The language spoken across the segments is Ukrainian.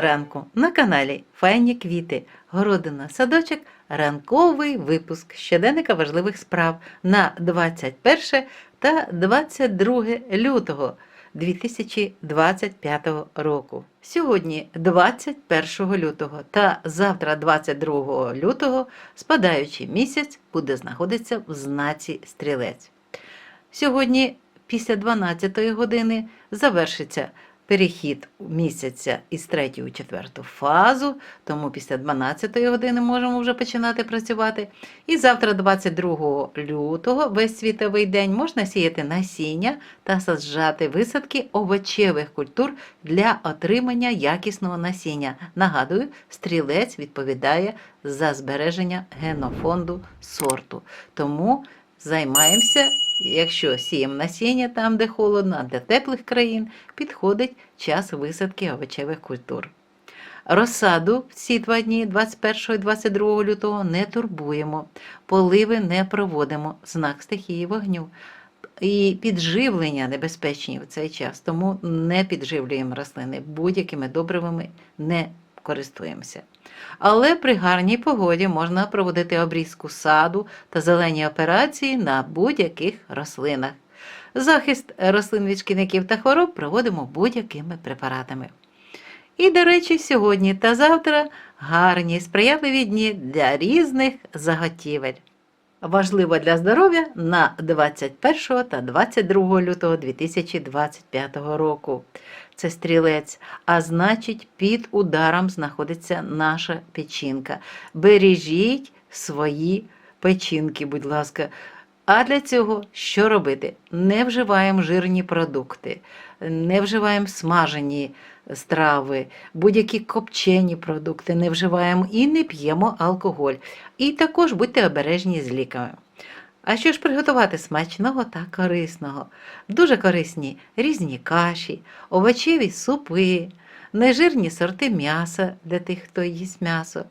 ранку на каналі Файні квіти, городина, садочок, ранковий випуск щоденника важливих справ на 21 та 22 лютого 2025 року. Сьогодні 21 лютого та завтра 22 лютого спадаючий місяць буде знаходитися в знаці стрілець. Сьогодні після 12 години завершиться перехід місяця із 3 у 4 фазу, тому після 12 години можемо вже починати працювати. І завтра, 22 лютого, весь світовий день можна сіяти насіння та саджати висадки овочевих культур для отримання якісного насіння. Нагадую, стрілець відповідає за збереження генофонду сорту. Тому займаємося, якщо сіємо насіння там, де холодно, а для теплих країн підходить час висадки овочевих культур. Розсаду в ці два дні, 21 і 22 лютого, не турбуємо, поливи не проводимо, знак стихії вогню. І підживлення небезпечні в цей час, тому не підживлюємо рослини, будь-якими добривами не користуємося. Але при гарній погоді можна проводити обрізку саду та зелені операції на будь-яких рослинах. Захист рослин від шкідників та хвороб проводимо будь-якими препаратами. І, до речі, сьогодні та завтра гарні сприятливі дні для різних заготівель. Важливо для здоров'я на 21 та 22 лютого 2025 року. Це стрілець, а значить, під ударом знаходиться наша печінка. Бережіть свої печінки, будь ласка. А для цього що робити? Не вживаємо жирні продукти, не вживаємо смажені страви, будь-які копчені продукти не вживаємо і не п'ємо алкоголь. І також будьте обережні з ліками. А що ж приготувати смачного та корисного? Дуже корисні різні каші, овочеві супи, нежирні сорти м'яса для тих, хто їсть м'ясо.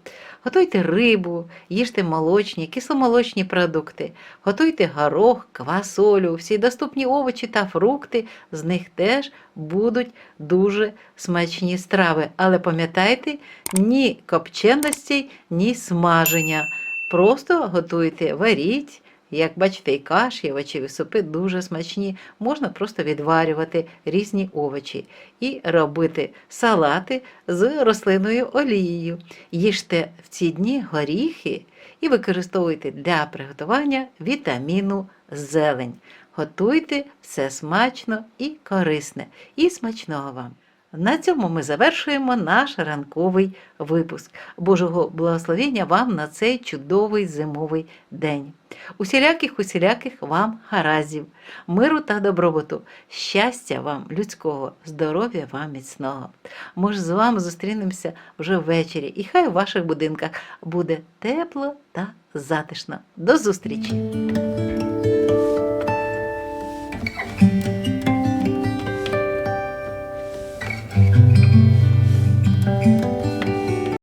Готуйте рибу, їжте молочні, кисломолочні продукти, готуйте горох, квасолю, всі доступні овочі та фрукти, з них теж будуть дуже смачні страви. Але пам'ятайте, ні копченостей, ні смаження. Просто готуйте, варіть. Як бачите, і каші, і овочеві супи дуже смачні. Можна просто відварювати різні овочі і робити салати з рослинною олією. Їжте в ці дні горіхи і використовуйте для приготування вітаміну зелень. Готуйте все смачно і корисне. І смачного вам! На цьому ми завершуємо наш ранковий випуск. Божого благословення вам на цей чудовий зимовий день. Усіляких, усіляких вам гаразів, миру та добробуту, щастя вам людського, здоров'я вам міцного. Ми ж з вами зустрінемося вже ввечері, і хай у ваших будинках буде тепло та затишно. До зустрічі!